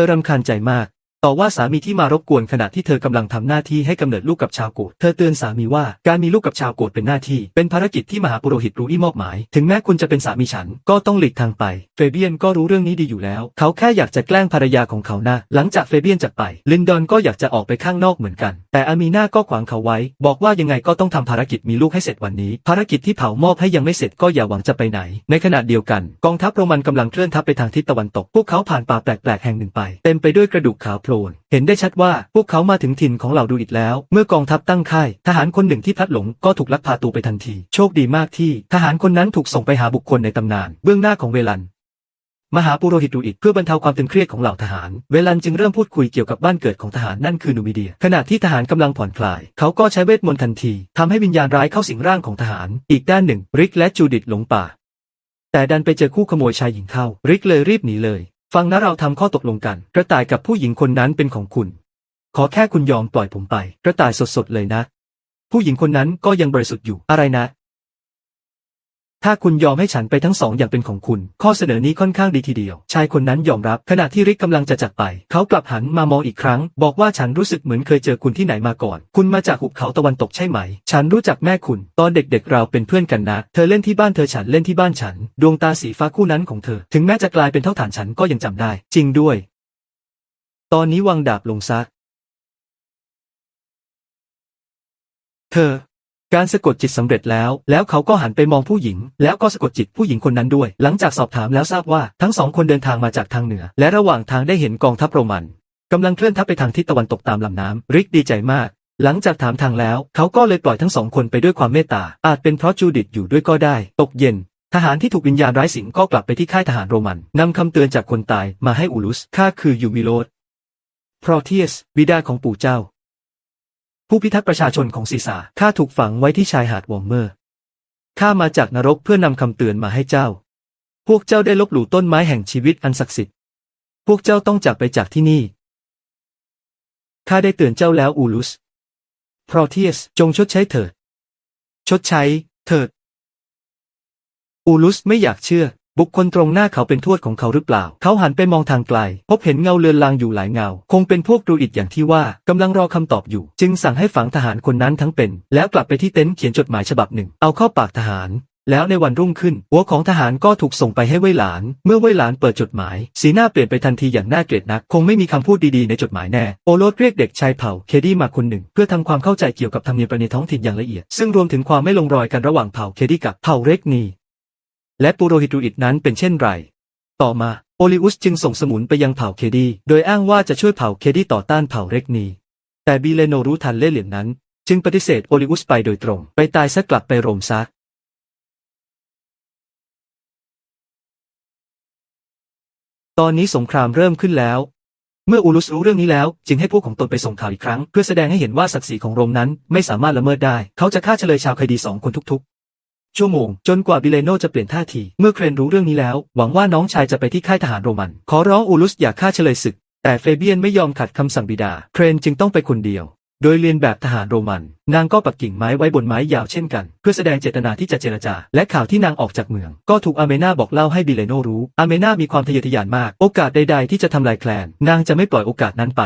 ธอรำคาญใจมาก ต่อว่าสามีที่มารบกวนขณะที่เธอกำลังทำหน้าที่ให้กำเนิดลูกกับชาวโกดเธอเตือนสามีว่าการมีลูกกับชาวโกดเป็นหน้าที่ เป็นภารกิจที่มหาปุโรหิตรู้อี้มอบหมาย ถึงแม้คุณจะเป็นสามีฉันก็ต้องหลีกทางไป เฟเบียนก็รู้เรื่องนี้ดีอยู่แล้ว เขาแค่อยากจะแกล้งภรรยาของเขานะหลังจากเฟเบียนจากไป ลินดอนก็อยากจะออกไปข้างนอกเหมือนกัน แต่อามีนาก็ขวางเขาไว้ บอกว่ายังไงก็ต้องทำภารกิจมีลูกให้เสร็จวันนี้ ภารกิจที่เผามอบให้ยังไม่เสร็จก็อย่าหวังจะไปไหน ในขณะเดียวกัน กองทัพโรมันกำลังเคลื่อนทัพไปทางทิศตะวันตก พวกเขาผ่านป่าแปลกๆแห่งหนึ่งไป เต็มไปด้วยกระดูกขาวโลน เห็นได้ชัดว่าพวกเขามาถึงถิ่นของเหล่าดูอิดแล้ว เมื่อกองทัพตั้งค่ายทหารคนหนึ่งที่พลัดหลงก็ถูกลักพาตัวไปทันที โชคดีมากที่ทหารคนนั้นถูกส่งไปหาบุคคลในตำนาน เบื้องหน้าของเวลันมหาปุโรหิตดูอิดเพื่อบรรเทาความตึงเครียดของเหล่าทหาร เวลันจึงเริ่มพูดคุยเกี่ยวกับบ้านเกิดของทหารนั่นคือนูมิเดีย ขณะที่ทหารกำลังผ่อนคลาย เขาก็ใช้เวทมนต์ทันทีทำให้วิญญาณร้ายเข้าสิงร่างของทหาร อีกด้านหนึ่ง ริกและจูดิตหลงป่า แต่ดันไปเจอคู่ขโมยชายหญิงเข้า ริกเลยรีบหนีเลย ฟังนะเราทำข้อตกลงกัน กระต่ายกับผู้หญิงคนนั้นเป็นของคุณ ขอแค่คุณยอมปล่อยผมไป กระต่ายสดๆเลยนะ ผู้หญิงคนนั้นก็ยังบริสุทธิ์อยู่อะไรนะ ถ้าคุณยอมให้ฉันไปทั้งสองอย่างเป็นของคุณ ข้อเสนอนี้ค่อนข้างดีทีเดียว ชายคนนั้นยอมรับ ขณะที่ริกกำลังจะจากไป เขากลับหันมามองอีกครั้ง บอกว่าฉันรู้สึกเหมือนเคยเจอคุณที่ไหนมาก่อน คุณมาจากหุบเขาตะวันตกใช่ไหม ฉันรู้จักแม่คุณ ตอนเด็กๆเราเป็นเพื่อนกันนะ เธอเล่นที่บ้านเธอฉันเล่นที่บ้านฉัน ดวงตาสีฟ้าคู่นั้นของเธอ ถึงแม้จะกลายเป็นเท่าฐานฉันก็ยังจำได้ จริงด้วย ตอนนี้วางดาบลงซะเธอ การสะกดจิตสำเร็จแล้ว แล้วเขาก็หันไปมองผู้หญิง แล้วก็สะกดจิตผู้หญิงคนนั้นด้วย หลังจากสอบถามแล้วทราบว่าทั้งสองคนเดินทางมาจากทางเหนือ และระหว่างทางได้เห็นกองทัพโรมันกำลังเคลื่อนทัพไปทางทิศตะวันตกตามลำน้ำริกดีใจมาก หลังจากถามทางแล้ว เขาก็เลยปล่อยทั้งสองคนไปด้วยความเมตตา อาจเป็นเพราะจูดิตอยู่ด้วยก็ได้ ตกเย็น ทหารที่ถูกวิญญาณร้ายสิงก็กลับไปที่ค่ายทหารโรมันนำคำเตือนจากคนตายมาให้อูลุสข้าคือยูมิโลสพรอเทียสบิดาของปู่เจ้า ผู้พิทักษ์ประชาชนของซีซาข้าถูกฝังไว้ที่ชายหาดวอมเมอร์ข้ามาจากนรกเพื่อนำคำเตือนมาให้เจ้า พวกเจ้าได้ลบหลู่ต้นไม้แห่งชีวิตอันศักดิ์สิทธิ์ พวกเจ้าต้องจากไปจากที่นี่ ข้าได้เตือนเจ้าแล้วอูลุส พรอเทียส จงชดใช้เถิด ชดใช้ เถิด อูลุสไม่อยากเชื่อ บุคคลตรงหน้าเขาเป็นทวดของเขาหรือเปล่า เขาหันไปมองทางไกล พบเห็นเงาเลือนลางอยู่หลายเงา คงเป็นพวกดรูอิดอย่างที่ว่า กำลังรอคำตอบอยู่ จึงสั่งให้ฝังทหารคนนั้นทั้งเป็น แล้วกลับไปที่เต็นท์เขียนจดหมายฉบับหนึ่ง เอาเข้าปากทหาร แล้วในวันรุ่งขึ้น หัวของทหารก็ถูกส่งไปให้เว่ยหลาน เมื่อเว่ยหลานเปิดจดหมาย สีหน้าเปลี่ยนไปทันทีอย่างน่าเกลียดนัก คงไม่มีคำพูดดีๆในจดหมายแน่ โอโรสเรียกเด็กชายเผ่าเคดี้มาคนหนึ่ง เพื่อทำความเข้าใจเกี่ยวกับธรรมเนียมประเพณีท้องถิ่นอย่างละเอียด ซึ่งรวมถึงความไม่ลงรอยกันระหว่างเผ่าเคดี้กับเผ่าเรกนี และปุโรหิตรูอิดนั้นเป็นเช่นไร ต่อมาโอลิอุสจึงส่งสมุนไปยังเผ่าเคดี โดยอ้างว่าจะช่วยเผ่าเคดีต่อต้านเผ่าเรกนี แต่บีเลโนรู้ทันเล่เหลี่ยมนั้น จึงปฏิเสธโอลิอุสไปโดยตรง ไปตายซะกลับไปโรมซะตอนนี้สงครามเริ่มขึ้นแล้ว เมื่ออูลุสรู้เรื่องนี้แล้ว จึงให้พวกของตนไปส่งข่าวอีกครั้ง เพื่อแสดงให้เห็นว่าศักดิ์ศรีของโรมนั้นไม่สามารถละเมิดได้ เขาจะฆ่าเฉลยชาวไคดีสองคนทุกๆ ชั่วโมง จนกว่าบิเลโนจะเปลี่ยนท่าที เมื่อเครนรู้เรื่องนี้แล้ว หวังว่าน้องชายจะไปที่ค่ายทหารโรมัน ขอร้องอูลุสอย่าฆ่าเฉลยศึก แต่เฟเบียนไม่ยอมขัดคำสั่งบิดา เครนจึงต้องไปคนเดียว โดยเรียนแบบทหารโรมัน นางก็ปักกิ่งไม้ไว้บนไม้ยาวเช่นกัน เพื่อแสดงเจตนาที่จะเจรจา และข่าวที่นางออกจากเมือง ก็ถูกอาเมนาบอกเล่าให้บิเลโนรู้อาเมนามีความทะเยอทะยานมาก โอกาสใดๆที่จะทำลายแคลน นางจะไม่ปล่อยโอกาสนั้นไป